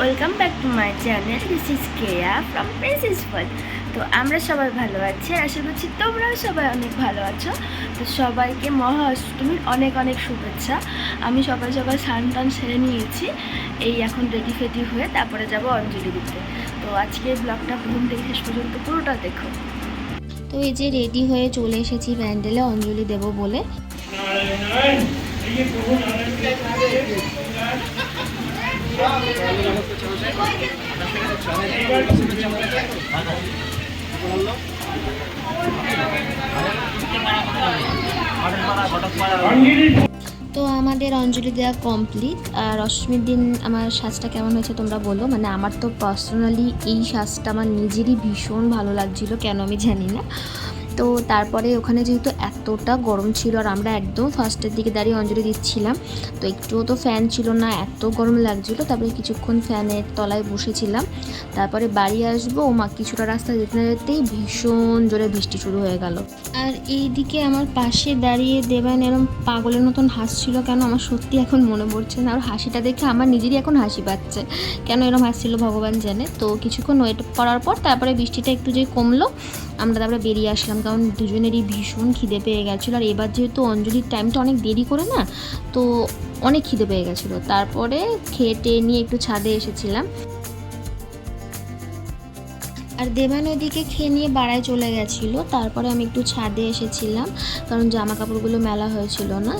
Welcome back to my channel this is Keya from princess world তো আমরা সবাই ভালো আছি। আশা করছি তোমরাও সবাই অনেক ভালো আছো। তো সবাইকে মহা অষ্টমীর অনেক অনেক শুভেচ্ছা। আমি সকাল সকাল স্নান টান সেরে নিয়েছি। এই এখন রেডি ফেডি হয়ে তারপরে যাব অঞ্জলি দিতে। তো আজকে ব্লগটা প্রথম থেকে শেষ পর্যন্ত পুরোটা দেখো। তো এই যে রেডি হয়ে চলে এসেছি প্যান্ডেলে অঞ্জলি দেব বলে। তো আমাদের অঞ্জলি দেওয়া কমপ্লিট আর অষ্টমীর দিন আমার সাজটা কেমন হয়েছে তোমরা বলো? মানে আমার তো পার্সোনালি এই সাজটা আমার নিজেরই ভীষণ ভালো লাগছিল, কেন আমি জানি না। তো তারপরে ওখানে যেহেতু এতটা গরম ছিল আর আমরা একদম ফার্স্টের দিকে দাঁড়িয়ে অঞ্জলি দিচ্ছিলাম, তো একটুও তো ফ্যান ছিল না, এত গরম লাগছিল। তারপরে কিছুক্ষণ ফ্যানের তলায় বসেছিলাম। তারপরে বাড়ি আসব ও মা কিছুটা রাস্তা যেতে না যেতেই ভীষণ জোরে বৃষ্টি শুরু হয়ে গেল। আর এইদিকে আমার পাশে দাঁড়িয়ে দেবেন এরম পাগলের মতন হাসছিল কেন আমার সত্যি এখন মনে পড়ছে না। আর হাসিটা দেখে আমার নিজেরই এখন হাসি পাচ্ছে কেন এরম হাসছিল ভগবান জানে। তো কিছুক্ষণ ওয়েট করার পর তারপরে বৃষ্টিটা একটু যে কমলো আমরা তারপরে বেরিয়ে আসলাম, কারণ দুজনেরই ভীষণ খিদে পেয়ে গেছিল। আর এবার যেহেতু অঞ্জলির টাইমটা অনেক দেরি করে না, তো অনেক খিদে পেয়ে গেছিল। তারপরে খেয়ে টেয়ে নিয়ে একটু ছাদে এসেছিলাম। আর দেবান ওইদিকে খেয়ে নিয়ে বাড়ায় চলে গেছিল। তারপরে আমি একটু ছাদে এসেছিলাম, কারণ জামা কাপড়গুলো মেলা হয়েছিল না।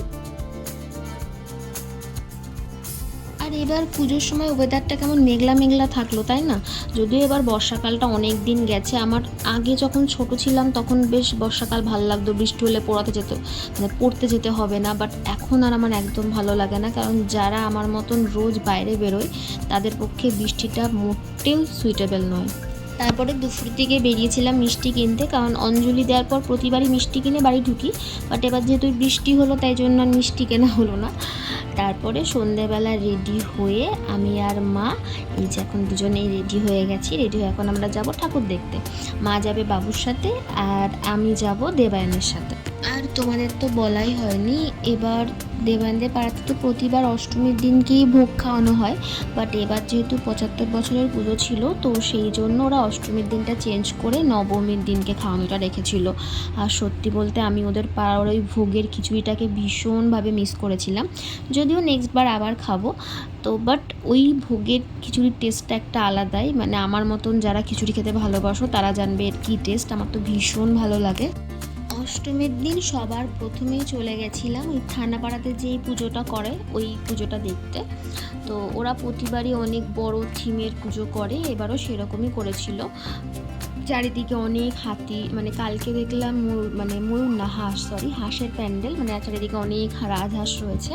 এবার পুজোর সময় ওয়েদারটা কেমন মেঘলা মেঘলা থাকল, তাই না? যদিও এবার বর্ষাকালটা অনেক দিন গেছে, আমার আগে যখন ছোট ছিলাম তখন বেশ বর্ষাকাল ভালো লাগতো, বৃষ্টি হলে পড়াতে যেত মানে পড়তে যেতে হবে না বাট এখন আর আমার একদম ভালো লাগে না, কারণ যারা আমার মতন রোজ বাইরে বেরোয়, তাদের পক্ষে বৃষ্টিটা মোটেও সুইটেবল নয়। তারপরে দুপুর দিকে বেরিয়েছিলাম মিষ্টি কিনতে, কারণ অঞ্জলি দেওয়ার পর প্রতিবারই মিষ্টি কিনে বাড়ি ঢুকি। বাট এবার যেহেতু বৃষ্টি হলো, তাই জন্য আর মিষ্টি কেনা হলো না। তারপরে সন্ধেবেলা রেডি হয়ে আমি আর মা, এই যে এখন দুজনেই রেডি হয়ে গেছি রেডি হয়ে এখন আমরা যাব ঠাকুর দেখতে। মা যাবে বাবুর সাথে আর আমি যাব দেবায়নের সাথে। আর তোমাদের তো বলাই হয়নি। এবার দেবায়নদের পাড়াতে তো প্রতিবার অষ্টমীর দিনকেই ভোগ খাওয়ানো হয়। বাট এবার যেহেতু পঁচাত্তর বছরের পুজো ছিল, তো সেই জন্য ওরা অষ্টমীর দিনটা চেঞ্জ করে নবমীর দিনকে খাওয়ানোটা রেখেছিল। আর সত্যি বলতে আমি ওদের পাড়ার ওই ভোগের খিচুড়িটাকে ভীষণভাবে মিস করেছিলাম। যদিও নেক্সট বার আবার খাব। তো বাট ওই ভোগের খিচুড়ির টেস্টটা একটা আলাদাই। মানে আমার মতন যারা খিচুড়ি খেতে ভালোবাসো, তারা জানবে এর কী টেস্ট আমার তো ভীষণ ভালো লাগে। অষ্টমীর দিন সবার প্রথমেই চলে গেছিলাম ওই থানাপাড়াতে যেই পুজোটা করে, ওই পুজোটা দেখতে। তো ওরা প্রতিবারই অনেক বড় থিমের পুজো করে, এবারও সেরকমই করেছিল। চারিদিকে অনেক হাতি মানে কালকে দেখলাম মানে ময়ূর না, হাঁস সরি হাঁসের প্যান্ডেল মানে চারিদিকে অনেক রাজহাঁস রয়েছে।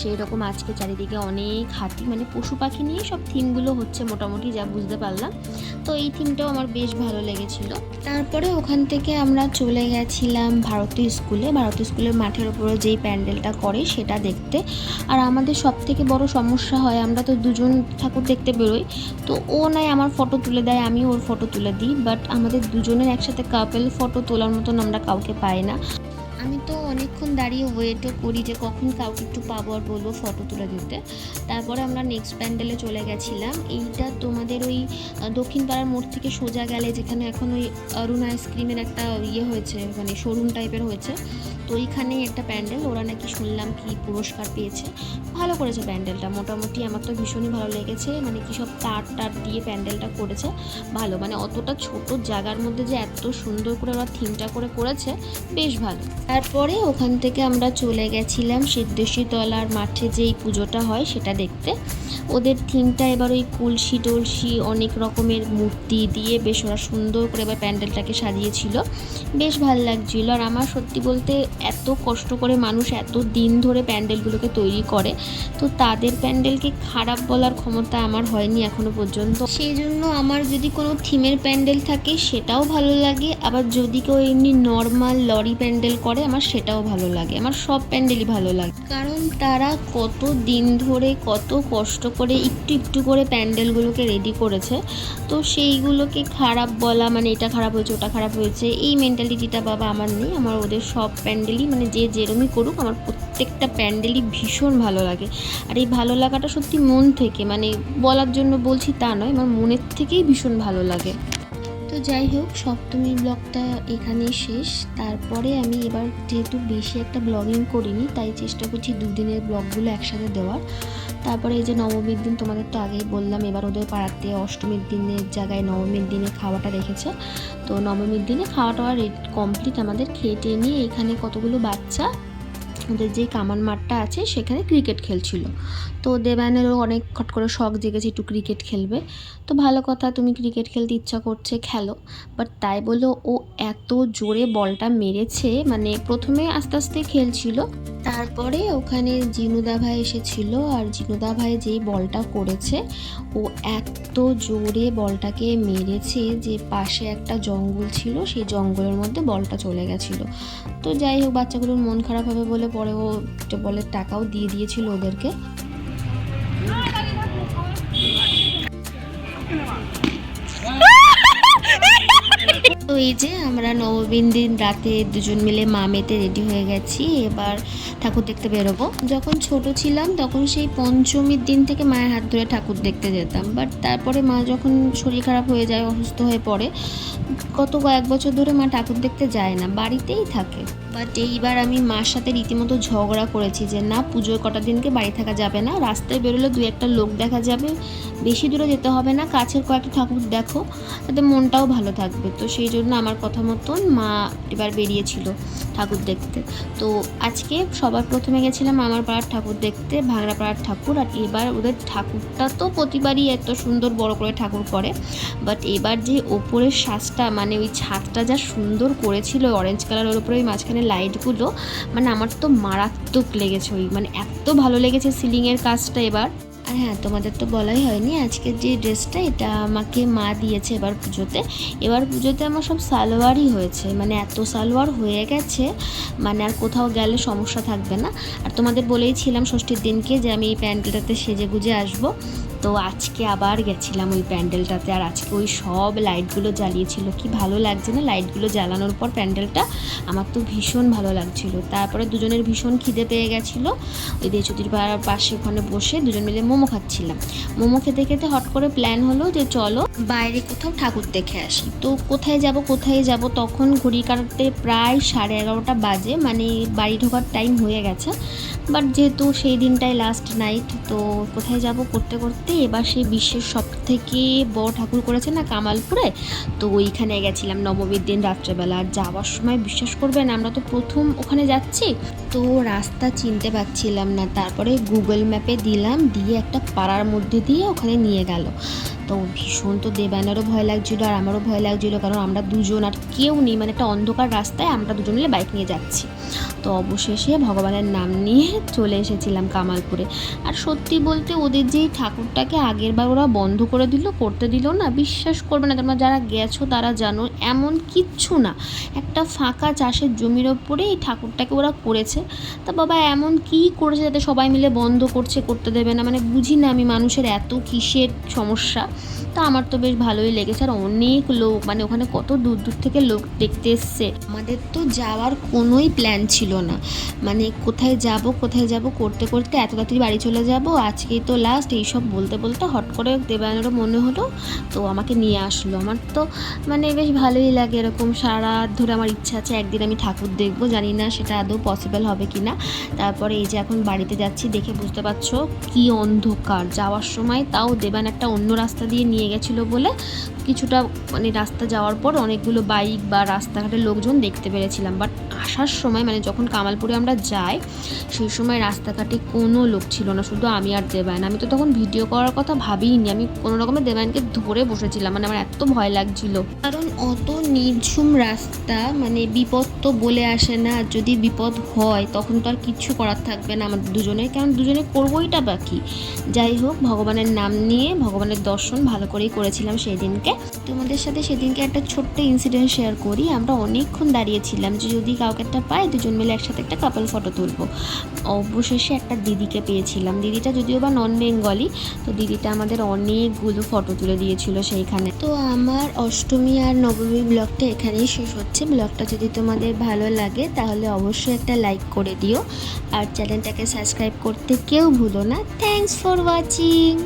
সেই রকম আজকে চারিদিকে অনেক হাতি মানে পশু পাখি নিয়ে সব থিমগুলো হচ্ছে মোটামুটি, যা বুঝতে পারলাম। তো এই থিমটাও আমার বেশ ভালো লেগেছিল। তারপরে ওখান থেকে আমরা চলে গেছিলাম ভারতীয় স্কুলে। ভারতীয় স্কুলের মাঠের ওপরে যেই প্যান্ডেলটা করে সেটা দেখতে। আর আমাদের সব থেকে বড় সমস্যা হয়, আমরা তো দুজন ঠাকুর দেখতে বেরোই। তো ও নাই আমার ফটো তুলে দেয় আমি ওর ফটো তুলে দিই। বাট আমাদের দুজনের একসাথে কাপেল ফটো তোলার মতন আমরা কাউকে পাই না। আমি তো অনেকক্ষণ দাঁড়িয়ে ওয়েটও করি যে কখন কাউকে একটু পাবো আর বলব ফটো তুলে দিতে। তারপরে আমরা নেক্সট প্যান্ডেলে চলে গেছিলাম। এইটা তোমাদের ওই দক্ষিণ পাড়ার মোড় থেকে সোজা গেলে যেখানে এখন ওই অরুণ আইসক্রিমের একটা ইয়ে হয়েছে মানে শোরুম টাইপের হয়েছে, তো ওইখানেই একটা প্যান্ডেল ওরা নাকি শুনলাম কি পুরস্কার পেয়েছে। ভালো করেছে প্যান্ডেলটা মোটামুটি আমার তো ভীষণই ভালো লেগেছে মানে কি সব তার টার দিয়ে প্যান্ডেলটা করেছে, ভালো। মানে অতটা ছোট জায়গার মধ্যে যে এত সুন্দর করে ওরা থিমটা করে করেছে, বেশ ভালো। তারপরে ওখান থেকে আমরা চলে গেছিলাম সিদ্ধেশ্বরী তলার মাঠে যেই পুজোটা হয় সেটা দেখতে। ওদের থিমটা এবার ওই কলসি টলসি, অনেক রকমের মূর্তি দিয়ে বেশ ওরা সুন্দর করে এবার প্যান্ডেলটাকে সাজিয়েছিল। বেশ ভালো লাগছিল। আর আমার সত্যি বলতে এত কষ্ট করে মানুষ এত দিন ধরে প্যান্ডেলগুলোকে তৈরি করে, তো তাদের প্যান্ডেলকে খারাপ বলার ক্ষমতা আমার হয়নি এখনও পর্যন্ত। সেই জন্য আমার যদি কোনো থিমের প্যান্ডেল থাকে সেটাও ভালো লাগে। আবার যদি কেউ এমনি নর্মাল লরি প্যান্ডেল করে, আমার সেটাও ভালো লাগে, আমার সব প্যান্ডেলই ভালো লাগে। কারণ তারা কত দিন ধরে কত কষ্ট করে একটু একটু করে প্যান্ডেলগুলোকে রেডি করেছে। তো সেইগুলোকে খারাপ বলা মানে এটা খারাপ হয়েছে, ওটা খারাপ হয়েছে, এই মেন্টালিটিটা বাবা আমার নেই। আমার ওদের সব প্যান্ডেলই মানে যে যেরমই করুক, আমার প্রত্যেকটা প্যান্ডেলই ভীষণ ভালো লাগে। আর এই ভালো লাগাটা সত্যি মন থেকে মানে বলার জন্য বলছি তা নয়, আমার মনের থেকেই ভীষণ ভালো লাগে। তো যাই হোক সপ্তমীর ব্লগটা এখানেই শেষ। তারপরে আমি এবার যেহেতু বেশি একটা ব্লগিং করিনি, তাই চেষ্টা করছি দুদিনের ব্লগগুলো একসাথে দেওয়ার। তারপরে এই যে নবমীর দিন, তোমাদের তো আগেই বললাম, এবার ওদের পাড়াতে অষ্টমীর দিনের জায়গায় নবমীর দিনে খাওয়াটা রেখেছে। তো নবমীর দিনে খাওয়া টাওয়া কমপ্লিট আমাদের খেয়ে টেয়ে নিয়ে এখানে কতগুলো বাচ্চা ওদের যে কামান মাঠটা আছে, সেখানে ক্রিকেট খেলছিল। তো দেবায়নেরও অনেক খট করে শখ জেগেছে একটু ক্রিকেট খেলবে। তো ভালো কথা, তুমি ক্রিকেট খেলতে ইচ্ছা করছে, খেলো। বাট তাই বলে ও এত জোরে বলটা মেরেছে মানে প্রথমে আস্তে আস্তে খেলছিল। তারপরে ওখানে জিনুদা ভাই এসেছিল আর জিনুদা ভাই যেই বলটা করেছে, ও এত জোরে বলটাকে মেরেছে যে পাশে একটা জঙ্গল ছিল, সেই জঙ্গলের মধ্যে বলটা চলে গেছিল। তো যাই হোক, বাচ্চাগুলোর মন খারাপ হবে বলে পরে ও বলের টাকাও দিয়ে দিয়েছিল ওদেরকে। তো এই যে আমরা নবমীর দিন রাতে দুজন মিলে মা মেতে রেডি হয়ে গেছি, এবার ঠাকুর দেখতে বেরোবো। যখন ছোট ছিলাম তখন সেই পঞ্চমীর দিন থেকে মায়ের হাত ধরে ঠাকুর দেখতে যেতাম বাট তারপরে মা যখন শরীর খারাপ হয়ে যায়, অসুস্থ হয়ে পড়ে, গত কয়েক বছর ধরে মা ঠাকুর দেখতে যায় না, বাড়িতেই থাকে। বাট এইবার আমি মার সাথে রীতিমতো ঝগড়া করেছি যে, না, পুজোর কটা দিনকে বাড়ি থাকা যাবে না। রাস্তায় বেরোলে দু একটা লোক দেখা যাবে। বেশি দূরে যেতে হবে না। কাছের কয়েকটা ঠাকুর দেখো। তাতে মনটাও ভালো থাকবে। তো সেই জন্য আমার কথা মতন মা এবার বেরিয়েছিল ঠাকুর দেখতে। তো আজকে সবার প্রথমে গেছিলাম আমার পাড়ার ঠাকুর দেখতে ভাঙড়া পাড়ার ঠাকুর। আর এবার ওদের ঠাকুরটা তো প্রতিবারই এত সুন্দর বড় করে ঠাকুর করে। বাট এবার যে ওপরের সাজটা মানে ওই ছাদটা যা সুন্দর করেছিল অরেঞ্জ কালারের ওপরে ওই মাঝখানে লাইটগুলো মানে আমার তো মারাত্মক লেগেছে ওই মানে এত ভালো লেগেছে সিলিংয়ের কাজটা এবার। আর হ্যাঁ তোমাদের তো বলাই হয়নি আজকের যে ড্রেসটা এটা আমাকে মা দিয়েছে এবার পুজোতে। এবার পুজোতে আমার সব সালোয়ারই হয়েছে মানে এত সালোয়ার হয়ে গেছে মানে আর কোথাও গেলে সমস্যা থাকবে না। আর তোমাদের বলেইছিলাম ষষ্ঠীর দিনকে যে আমি এই প্যান্ডেলটাতে সেজে গুজে আসব। তো আজকে আবার গেছিলাম ওই প্যান্ডেলটাতে, আর আজকে ওই সব লাইটগুলো জ্বালিয়েছিল। কি ভালো লাগছে না লাইটগুলো জ্বালানোর পর প্যান্ডেলটা? আমার তো ভীষণ ভালো লাগছিল। তারপরে দুজনের ভীষণ খিদে পেয়ে গেছিল। ওই দেচুতির পাড়ার পাশে ওখানে বসে দুজন মিলে মোমো খাচ্ছিলাম। মোমো খেতে খেতে হট করে প্ল্যান হলো যে চলো বাইরে কোথাও ঠাকুর দেখে আসি। তো কোথায় যাব কোথায় যাব? তখন ঘড়ি কাটতে প্রায় সাড়ে এগারোটা বাজে মানে বাড়ি ঢোকার টাইম হয়ে গেছে। বাট যেহেতু সেই দিনটাই লাস্ট নাইট তো কোথায় যাব করতে করতে এবার সেই বিশ্বের সব থেকে বড় ঠাকুর করেছে না কামালপুরে? তো ওইখানে গেছিলাম নবমীর দিন রাত্রেবেলা। যাওয়ার সময় বিশ্বাস করবেন, আমরা তো প্রথম ওখানে যাচ্ছি। তো রাস্তা চিনতে পারছিলাম না। তারপরে গুগল ম্যাপে দিলাম, দিয়ে একটা পাড়ার মধ্যে দিয়ে ওখানে নিয়ে গেল। তো ভীষণ তো দেবায়নেরও ভয় লাগছিল আর আমারও ভয় লাগছিল, কারণ আমরা দুজন আর কেউ নেই। মানে একটা অন্ধকার রাস্তায় আমরা দুজন মিলে বাইক নিয়ে যাচ্ছি। তো অবশেষে ভগবানের নাম নিয়ে চলে এসেছিলাম কামালপুরে। আর সত্যি বলতে ওদের যেই ঠাকুরটাকে আগের বার ওরা বন্ধ করে দিল, করতে দিল না। বিশ্বাস করবে না, তোমরা যারা গেছো তারা জানো, এমন কিচ্ছু না। একটা ফাঁকা চাষের জমির ওপরে এই ঠাকুরটাকে ওরা করেছে। তা বাবা, এমন কি করেছে যাতে সবাই মিলে বন্ধ করছে, করতে দেবে না? মানে বুঝি না আমি মানুষের এত কিসের সমস্যা। তা আমার তো বেশ ভালোই লেগেছে। আর অনেক লোক মানে ওখানে কত দূর দূর থেকে লোক দেখতে এসছে। আমাদের তো যাওয়ার কোনোই প্ল্যান ছিল না। মানে কোথায় যাব কোথায় যাব, করতে করতে এত তাড়াতাড়ি বাড়ি চলে যাব, আজকেই তো লাস্ট এইসব বলতে বলতে হট করে দেবায়নেরও মনে হলো, তো আমাকে নিয়ে আসলো। আমার তো মানে বেশ ভালোই লাগে এরকম সারা ধরে আমার ইচ্ছা আছে একদিন আমি ঠাকুর দেখব, জানি না সেটা আদৌ পসিবল হবে কি না তারপরে এই যে এখন বাড়িতে যাচ্ছি, দেখে বুঝতে পারছ কি অন্ধকার। যাওয়ার সময় তাও দেবান একটা অন্য রাস্তা দিয়ে নিয়ে গেছিল বলে কিছুটা মানে রাস্তা যাওয়ার পর অনেকগুলো বাইক বা রাস্তাঘাটের লোকজন দেখতে পেরেছিলাম। বাট আসার সময় মানে যখন কামালপুরে আমরা যাই, সেই সময় রাস্তাঘাটে কোনো লোক ছিল না। শুধু আমি আর দেবায়ন। আমি তো তখন ভিডিও করার কথা ভাবিনি আমি কোনো রকমে দেবায়নকে ধরে বসেছিলাম। মানে আমার এত ভয় লাগছিল। কারণ অত নির্ঝুম রাস্তা মানে বিপদ তো বলে আসে না। যদি বিপদ হয়, তখন তো আর কিচ্ছু করার থাকবে না। আমাদের দুজনের, কারণ দুজনে করবোইটা বাকি যাই হোক, ভগবানের নাম নিয়ে, ভগবানের দর্শন ভালো করেই করেছিলাম সেই দিনকে তোমাদের সাথে সেদিনকে একটা ছোট্ট ইনসিডেন্ট শেয়ার করি। আমরা অনেকক্ষণ দাঁড়িয়েছিলাম যে যদি কাউকে একটা পাই, দুজন মিলে একসাথে একটা কাপল ফটো তুলবো। অবশেষে একটা দিদিকে পেয়েছিলাম। দিদিটা যদিও বা নন বেঙ্গলি তো দিদিটা আমাদের অনেকগুলো ফটো তুলে দিয়েছিল সেইখানে। তো আমার অষ্টমী আর নবমী ব্লগটা এখানেই শেষ হচ্ছে। ব্লগটা যদি তোমাদের ভালো লাগে, তাহলে অবশ্যই একটা লাইক করে দিও। আর চ্যানেলটাকে সাবস্ক্রাইব করতে কেউ ভুলো না। Thanks for watching